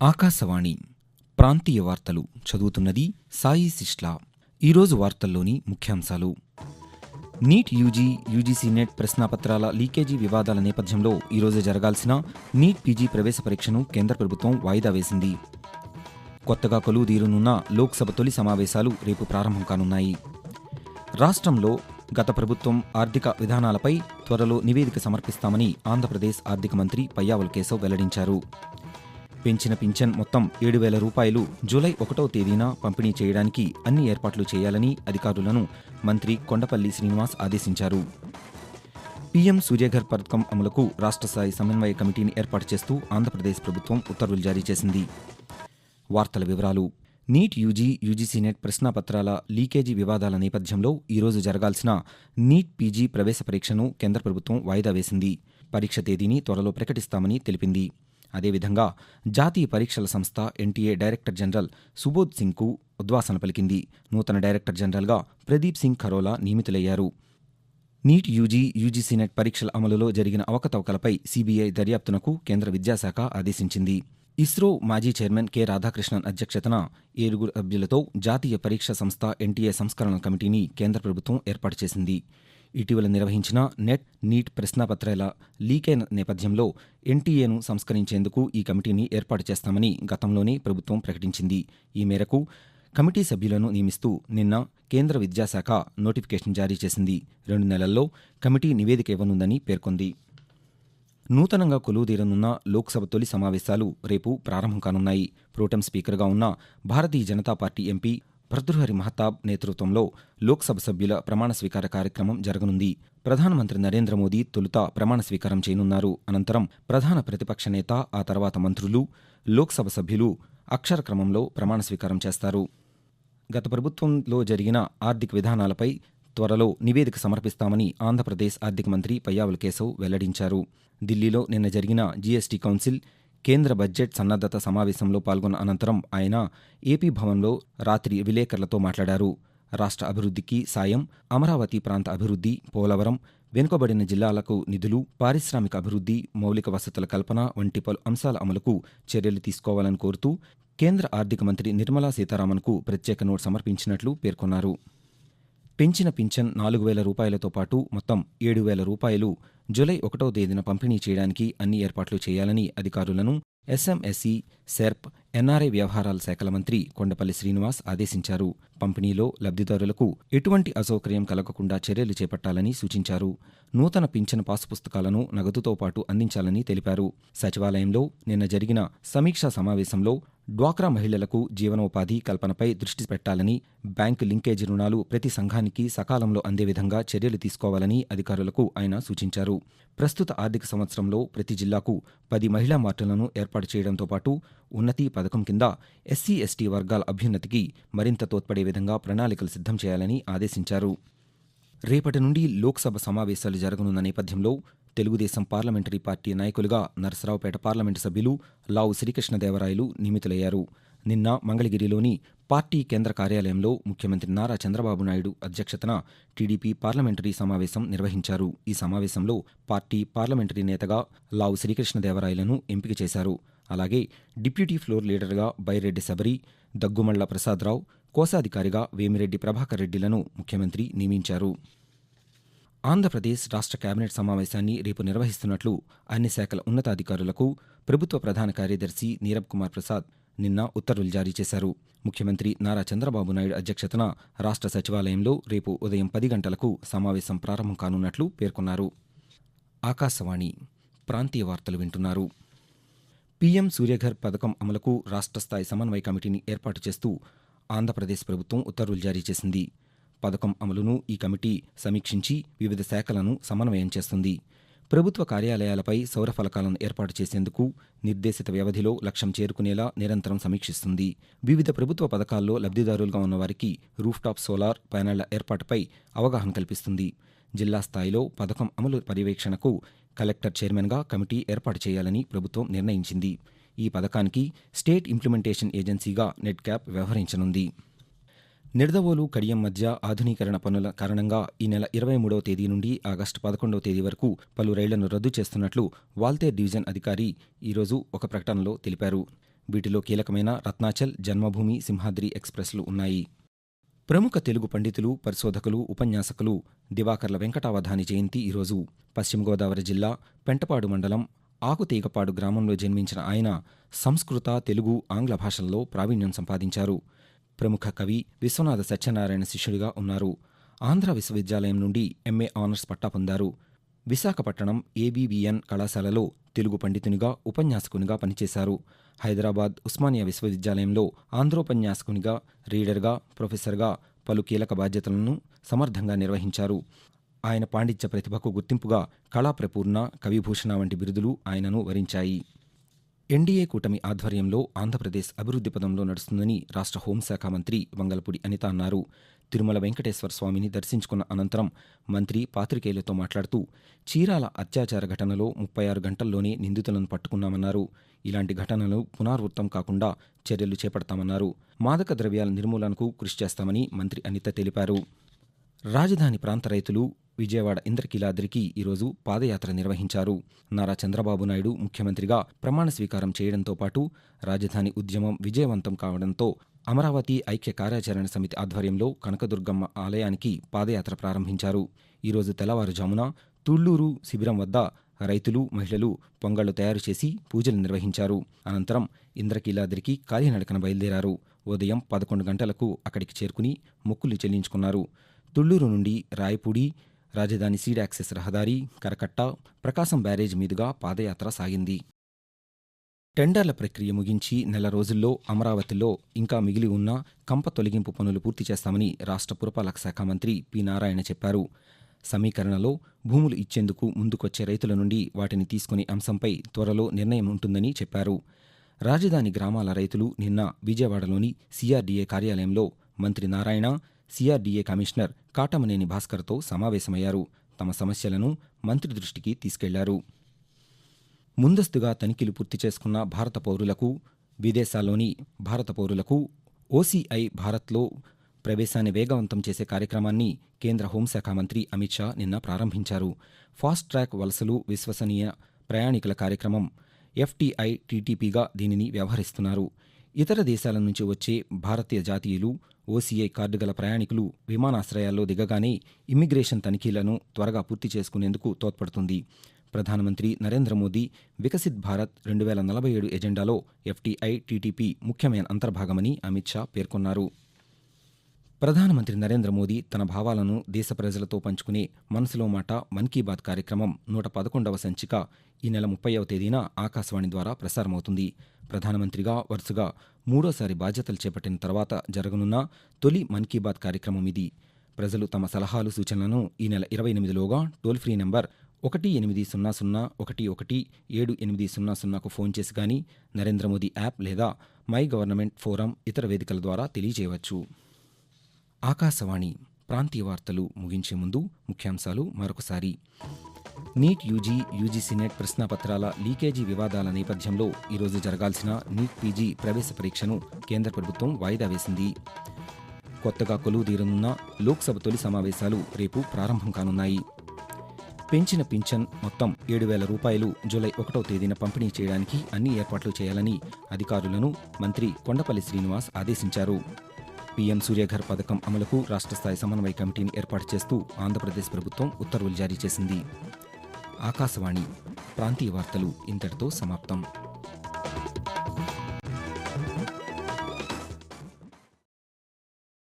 ఆకాశవాణి ప్రాంతీయ వార్తలు చదువుతున్నది సాయి సిష్లా ఈరోజు వార్తల్లోని ముఖ్యాంశాలు. నీట్ యూజీ యూజీసీ నెట్ ప్రశ్నాపత్రాల లీకేజీ వివాదాల నేపథ్యంలో ఈరోజు జరగాల్సిన నీట్ పీజీ ప్రవేశ పరీక్షను కేంద్ర ప్రభుత్వం వాయిదా వేసింది. కొత్తగా కొలువు తీరునున్న లోక్సభ తొలి సమావేశాలు రేపు ప్రారంభం కానున్నాయి. రాష్ట్రంలో గత ప్రభుత్వం ఆర్థిక విధానాలపై త్వరలో నివేదిక సమర్పిస్తామని ఆంధ్రప్రదేశ్ ఆర్థిక మంత్రి పయ్యావుల కేశవ్ వెల్లడించారు. పెంచిన పింఛన్ మొత్తం ఏడు వేల రూపాయలు జూలై ఒకటో తేదీన పంపిణీ చేయడానికి అన్ని ఏర్పాట్లు చేయాలని అధికారులను మంత్రి కొండపల్లి శ్రీనివాస్ ఆదేశించారు. పీఎం సూర్యఘర్ పథకం అమలుకు రాష్ట్ర స్థాయి సమన్వయ కమిటీని ఏర్పాటు చేస్తూ ఆంధ్రప్రదేశ్ ప్రభుత్వం ఉత్తర్వులు జారీ చేసింది. వార్తల వివరాలు. నీట్ యూజీ యూజీసీ నెట్ ప్రశ్నాపత్రాల లీకేజీ వివాదాల నేపథ్యంలో ఈరోజు జరగాల్సిన నీట్ పీజీ ప్రవేశ పరీక్షను కేంద్ర ప్రభుత్వం వాయిదా వేసింది. పరీక్ష తేదీని త్వరలో ప్రకటిస్తామని తెలిపింది. అదేవిధంగా జాతీయ పరీక్షల సంస్థ ఎన్టీఏ డైరెక్టర్ జనరల్ సుబోధ్ సింగ్కు ఉద్వాసన పలికింది. నూతన డైరెక్టర్ జనరల్గా ప్రదీప్ సింగ్ ఖరోలా నియమితులయ్యారు. నీట్ యూజీ యూజీసీ నెట్ పరీక్షల అమలులో జరిగిన అవకతవకలపై సీబీఐ దర్యాప్తునకు కేంద్ర విద్యాశాఖ ఆదేశించింది. ఇస్రో మాజీ చైర్మన్ కె. రాధాకృష్ణన్ అధ్యక్షతన ఏడుగురు సభ్యులతో జాతీయ పరీక్ష సంస్థ ఎన్టీఏ సంస్కరణ కమిటీని కేంద్ర ప్రభుత్వం ఏర్పాటు చేసింది. ఇటీవల నిర్వహించిన నెట్ నీట్ ప్రశ్నాపత్రాల లీకైన నేపథ్యంలో ఎన్టీఏను సంస్కరించేందుకు ఈ కమిటీని ఏర్పాటు చేస్తామని గతంలోనే ప్రభుత్వం ప్రకటించింది. ఈ మేరకు కమిటీ సభ్యులను నియమిస్తూ నిన్న కేంద్ర విద్యాశాఖ నోటిఫికేషన్ జారీ చేసింది. రెండు నెలల్లో కమిటీ నివేదిక ఇవ్వనుందని పేర్కొంది. నూతనంగా కొలువుదీరనున్న లోక్సభ తొలి సమావేశాలు రేపు ప్రారంభం కానున్నాయి. ప్రోటెం స్పీకర్గా ఉన్న భారతీయ జనతా పార్టీ ఎంపీ భర్తృహరి మహతాబ్ నేతృత్వంలో లోక్సభ సభ్యుల ప్రమాణ స్వీకార కార్యక్రమం జరగనుంది. ప్రధానమంత్రి నరేంద్ర మోదీ తొలుత ప్రమాణ స్వీకారం చేయనున్నారు. అనంతరం ప్రధాన ప్రతిపక్ష నేత ఆ తర్వాత మంత్రులు లోక్సభ సభ్యులు అక్షర క్రమంలో ప్రమాణ స్వీకారం చేస్తారు. గత ప్రభుత్వంలో జరిగిన ఆర్థిక విధానాలపై త్వరలో నివేదిక సమర్పిస్తామని ఆంధ్రప్రదేశ్ ఆర్థిక మంత్రి పయ్యావుల కేశవ్ వెల్లడించారు. ఢిల్లీలో నిన్న జరిగిన జీఎస్టీ కౌన్సిల్ కేంద్ర బడ్జెట్ సన్నద్ధత సమావేశంలో పాల్గొన్న అనంతరం ఆయన ఏపీ భవన్లో రాత్రి విలేకరులతో మాట్లాడారు. రాష్ట్ర అభివృద్ధికి సాయం అమరావతి ప్రాంత అభివృద్ధి పోలవరం వెనుకబడిన జిల్లాలకు నిధులు పారిశ్రామిక అభివృద్ధి మౌలిక వసతుల కల్పన వంటి పలు అంశాల అమలుకు చర్యలు తీసుకోవాలని కోరుతూ కేంద్ర ఆర్థిక మంత్రి నిర్మలా సీతారామన్కు ప్రత్యేక నోట్ సమర్పించినట్లు పేర్కొన్నారు. పెంచిన పింఛన్ నాలుగు వేల రూపాయలతో పాటు మొత్తం ఏడు వేల రూపాయలు జూలై ఒకటో తేదీన పంపిణీ చేయడానికి అన్ని ఏర్పాట్లు చేయాలని అధికారులను ఎస్ఎంఎస్ఈ సెర్ప్ ఎన్ఆర్ఐ వ్యవహారాల శాఖల మంత్రి కొండపల్లి శ్రీనివాస్ ఆదేశించారు. పంపిణీలో లబ్ధిదారులకు ఎటువంటి అసౌకర్యం కలగకుండా చర్యలు చేపట్టాలని సూచించారు. నూతన పింఛన్ పాసు పుస్తకాలను నగదుతో పాటు అందించాలని తెలిపారు. సచివాలయంలో నిన్న జరిగిన సమీక్షా సమావేశంలో డ్వాక్రా మహిళలకు జీవనోపాధి కల్పనపై దృష్టి పెట్టాలని బ్యాంకు లింకేజ్ రుణాలు ప్రతి సంఘానికి సకాలంలో అందే విధంగా చర్యలు తీసుకోవాలని అధికారులకు ఆయన సూచించారు. ప్రస్తుత ఆర్థిక సంవత్సరంలో ప్రతి జిల్లాకు పది మహిళా మార్టులను ఏర్పాటు చేయడంతో పాటు ఉన్నతి పథకం కింద ఎస్సీ ఎస్టీ వర్గాల అభ్యున్నతికి మరింత తోడ్పడే విధంగా ప్రణాళికలు సిద్ధం చేయాలని ఆదేశించారు. రేపటి నుండి లోక్సభ సమావేశాలు జరగనున్న నేపథ్యంలో తెలుగుదేశం పార్లమెంటరీ పార్టీ నాయకులుగా నరసరావుపేట పార్లమెంటు సభ్యులు లావు శ్రీకృష్ణదేవరాయలు నియమితులయ్యారు. నిన్న మంగళగిరిలోని పార్టీ కేంద్ర కార్యాలయంలో ముఖ్యమంత్రి నారా చంద్రబాబు నాయుడు అధ్యక్షతన టీడీపీ పార్లమెంటరీ సమావేశం నిర్వహించారు. ఈ సమావేశంలో పార్టీ పార్లమెంటరీ నేతగా లావు శ్రీకృష్ణదేవరాయలను ఎంపిక చేశారు. అలాగే డిప్యూటీ ఫ్లోర్ లీడర్గా బైరెడ్డి శబరి దగ్గుమళ్ళ ప్రసాదరావు కోశాధికారిగా వేమిరెడ్డి ప్రభాకర్ రెడ్డిలను ముఖ్యమంత్రి నియమించారు. ఆంధ్రప్రదేశ్ రాష్ట్ర కేబినెట్ సమావేశాన్ని రేపు నిర్వహిస్తున్నట్లు అన్ని శాఖల ఉన్నతాధికారులకు ప్రభుత్వ ప్రధాన కార్యదర్శి నీరబ్ కుమార్ ప్రసాద్ నిన్న ఉత్తర్వులు జారీ చేశారు. ముఖ్యమంత్రి నారా చంద్రబాబు నాయుడు అధ్యక్షతన రాష్ట్ర సచివాలయంలో రేపు ఉదయం పది గంటలకు సమావేశం ప్రారంభం కానున్నట్లు పేర్కొన్నారు. ఆకాశవాణి ప్రాంతీయ వార్తలు వింటున్నారు. పీఎం సూర్యఘర్ పథకం అమలుకు రాష్ట్ర స్థాయి సమన్వయ కమిటీని ఏర్పాటు చేస్తూ ఆంధ్రప్రదేశ్ ప్రభుత్వం ఉత్తర్వులు జారీ చేసింది. పథకం అమలును ఈ కమిటీ సమీక్షించి వివిధ శాఖలను సమన్వయం చేస్తుంది. ప్రభుత్వ కార్యాలయాలపై సౌర ఫలకాలను ఏర్పాటు చేసేందుకు నిర్దేశిత వ్యవధిలో లక్ష్యం చేరుకునేలా నిరంతరం సమీక్షిస్తుంది. వివిధ ప్రభుత్వ పథకాల్లో లబ్ధిదారులుగా ఉన్నవారికి రూఫ్టాప్ సోలార్ ప్యానెళ్ళ ఏర్పాటుపై అవగాహన కల్పిస్తుంది. జిల్లా స్థాయిలో పథకం అమలు పర్యవేక్షణకు కలెక్టర్ చైర్మన్గా కమిటీ ఏర్పాటు చేయాలని ప్రభుత్వం నిర్ణయించింది. ఈ పథకానికి స్టేట్ ఇంప్లిమెంటేషన్ ఏజెన్సీగా నెట్క్యాప్ వ్యవహరించనుంది. నిడదవోలు కడియం మధ్య ఆధునీకరణ పనుల కారణంగా ఈ నెల ఇరవై మూడవ తేదీ నుండి ఆగస్టు పదకొండవ తేదీ వరకు పలు రైళ్ళను రద్దు చేస్తున్నట్లు వాల్తేర్ డివిజన్ అధికారి ఈరోజు ఒక ప్రకటనలో తెలిపారు. వీటిలో కీలకమైన రత్నాచల్ జన్మభూమి సింహాద్రి ఎక్స్ప్రెస్లు ఉన్నాయి. ప్రముఖ తెలుగు పండితులు పరిశోధకులు ఉపన్యాసకులు దివాకర్ల వెంకటావధాని జయంతి ఈరోజు. పశ్చిమ గోదావరి జిల్లా పెంటపాడు మండలం ఆకుతీగపాడు గ్రామంలో జన్మించిన ఆయన సంస్కృత తెలుగు ఆంగ్ల భాషల్లో ప్రావీణ్యం సంపాదించారు. ప్రముఖ కవి విశ్వనాథ సత్యనారాయణ శిష్యుడిగా ఉన్నారు. ఆంధ్ర విశ్వవిద్యాలయం నుండి ఎంఏ ఆనర్స్ పట్టా పొందారు. విశాఖపట్నం ఏబీబీఎన్ కళాశాలలో తెలుగు పండితునిగా ఉపన్యాసకునిగా పనిచేశారు. హైదరాబాద్ ఉస్మానియా విశ్వవిద్యాలయంలో ఆంధ్రోపన్యాసకునిగా రీడర్గా ప్రొఫెసర్గా పలు కీలక బాధ్యతలను సమర్థంగా నిర్వహించారు. ఆయన పాండిత్య ప్రతిభకు గుర్తింపుగా కళాప్రపూర్ణ కవిభూషణ వంటి బిరుదులు ఆయనను వరించాయి. ఎన్డీఏ కూటమి ఆధ్వర్యంలో ఆంధ్రప్రదేశ్ అభివృద్ధి పదంలో నడుస్తుందని రాష్ట్ర హోంశాఖ మంత్రి వంగలపూడి అనిత అన్నారు. తిరుమల వెంకటేశ్వర స్వామిని దర్శించుకున్న అనంతరం మంత్రి పాత్రికేయులతో మాట్లాడుతూ చీరాల అత్యాచార ఘటనలో ముప్పై ఆరు గంటల్లోనే నిందితులను పట్టుకున్నామన్నారు. ఇలాంటి ఘటనలు పునరావృతం కాకుండా చర్యలు చేపడతామన్నారు. మాదక ద్రవ్యాల నిర్మూలనకు కృషి చేస్తామని మంత్రి అనిత తెలిపారు. రాజధాని ప్రాంత రైతులు విజయవాడ ఇంద్రకీలాద్రికి ఈరోజు పాదయాత్ర నిర్వహించారు. నారా చంద్రబాబు నాయుడు ముఖ్యమంత్రిగా ప్రమాణ స్వీకారం చేయడంతో పాటు రాజధాని ఉద్యమం విజయవంతం కావడంతో అమరావతి ఐక్య కార్యాచరణ సమితి ఆధ్వర్యంలో కనకదుర్గమ్మ ఆలయానికి పాదయాత్ర ప్రారంభించారు. ఈరోజు తెల్లవారుజామున తుళ్ళూరు శిబిరం వద్ద రైతులు మహిళలు పొంగళ్ళు తయారు చేసి పూజలు నిర్వహించారు. అనంతరం ఇంద్రకీలాద్రికి కాలినడకన బయలుదేరారు. ఉదయం పదకొండు గంటలకు అక్కడికి చేరుకుని మొక్కులు చెల్లించుకున్నారు. తుళ్ళూరు నుండి రాయపూడి రాజధాని సీడ్ యాక్సెస్ రహదారి కరకట్ట ప్రకాశం బ్యారేజ్ మీదుగా పాదయాత్ర సాగింది. టెండర్ల ప్రక్రియ ముగించి నెల రోజుల్లో అమరావతిలో ఇంకా మిగిలి ఉన్న కంప తొలగింపు పనులు పూర్తి చేస్తామని రాష్ట్ర పురపాలక శాఖ మంత్రి పి నారాయణ చెప్పారు. సమీకరణలో భూములు ఇచ్చేందుకు ముందుకొచ్చే రైతుల నుండి వాటిని తీసుకునే అంశంపై త్వరలో నిర్ణయం ఉంటుందని చెప్పారు. రాజధాని గ్రామాల రైతులు నిన్న విజయవాడలోని సిఆర్డీఏ కార్యాలయంలో మంత్రి నారాయణ సిఆర్డీఏ కమిషనర్ కాటమనేని భాస్కర్తో సమావేశమయ్యారు. తమ సమస్యలను మంత్రి దృష్టికి తీసుకెళ్ళారు. ముందస్తుగా తనిఖీలు పూర్తి చేసుకున్న భారత పౌరులకు విదేశాల్లోని భారత పౌరులకు ఓసీఐ భారత్లో ప్రవేశాన్ని వేగవంతం చేసే కార్యక్రమాన్ని కేంద్ర హోంశాఖ మంత్రి అమిత్ షా నిన్న ప్రారంభించారు. ఫాస్ట్ ట్రాక్ వలసలు విశ్వసనీయ ప్రయాణికుల కార్యక్రమం ఎఫ్టీఐ టీటీపీగా దీనిని వ్యవహరిస్తున్నారు. ఇతర దేశాల నుంచి వచ్చే భారతీయ జాతీయులు ఓసీఐ కార్డు గల ప్రయాణికులు విమానాశ్రయాల్లో దిగగానే ఇమ్మిగ్రేషన్ తనిఖీలను త్వరగా పూర్తి చేసుకునేందుకు తోడ్పడుతుంది. ప్రధానమంత్రి నరేంద్ర మోదీ వికసిత్ భారత్ రెండు వేల నలభై ఏడు ఎజెండాలో ఎఫ్టీఐ టీటీపీ ముఖ్యమైన అంతర్భాగమని అమిత్ షా పేర్కొన్నారు. ప్రధానమంత్రి నరేంద్ర మోదీ తన భావాలను దేశ ప్రజలతో పంచుకునే మనసులో మాట మన్ కీ బాత్ కార్యక్రమం నూట పదకొండవ సంచిక ఈ నెల ముప్పైవ తేదీన ఆకాశవాణి ద్వారా ప్రసారమవుతుంది. ప్రధానమంత్రిగా వరుసగా మూడోసారి బాధ్యతలు చేపట్టిన తర్వాత జరగనున్న తొలి మన్ కీ బాత్ కార్యక్రమం ఇది. ప్రజలు తమ సలహాలు సూచనలను ఈ నెల ఇరవై ఎనిమిదిలోగా టోల్ ఫ్రీ నెంబర్ ఒకటి ఎనిమిది సున్నా సున్నా ఒకటి ఒకటి ఏడు ఎనిమిది సున్నా సున్నాకు ఫోన్ చేసి కానీ నరేంద్ర మోదీ యాప్ లేదా మై గవర్నమెంట్ ఫోరం ఇతర వేదికల ద్వారా తెలియజేయవచ్చు. ఆకాశవాణి ప్రాంతీయ వార్తలు ముగించే ముందు ముఖ్యాంశాలు మరొకసారి. నీట్ యూజీ యూజీసీ నెట్ ప్రశ్నాపత్రాల లీకేజీ వివాదాల నేపథ్యంలో ఈరోజు జరగాల్సిన నీట్ పీజీ ప్రవేశ పరీక్షను కేంద్ర ప్రభుత్వం వాయిదా వేసింది. కొత్తగా కొలువు తీరనున్న లోక్సభ తొలి సమావేశాలు రేపు ప్రారంభం కానున్నాయి. పెంచిన పింఛన్ మొత్తం ఏడు వేల రూపాయలు జూలై ఒకటో తేదీన పంపిణీ చేయడానికి అన్ని ఏర్పాట్లు చేయాలని అధికారులను మంత్రి కొండపల్లి శ్రీనివాస్ ఆదేశించారు. పీఎం సూర్యఘర్ పథకం అమలుకు రాష్ట్ర స్థాయి సమన్వయ కమిటీని ఏర్పాటు చేస్తూ ఆంధ్రప్రదేశ్ ప్రభుత్వం ఉత్తర్వులు జారీ చేసింది. ఆకాశవాణి ప్రాంతీయ వార్తలు ఇంతటితో సమాప్తం.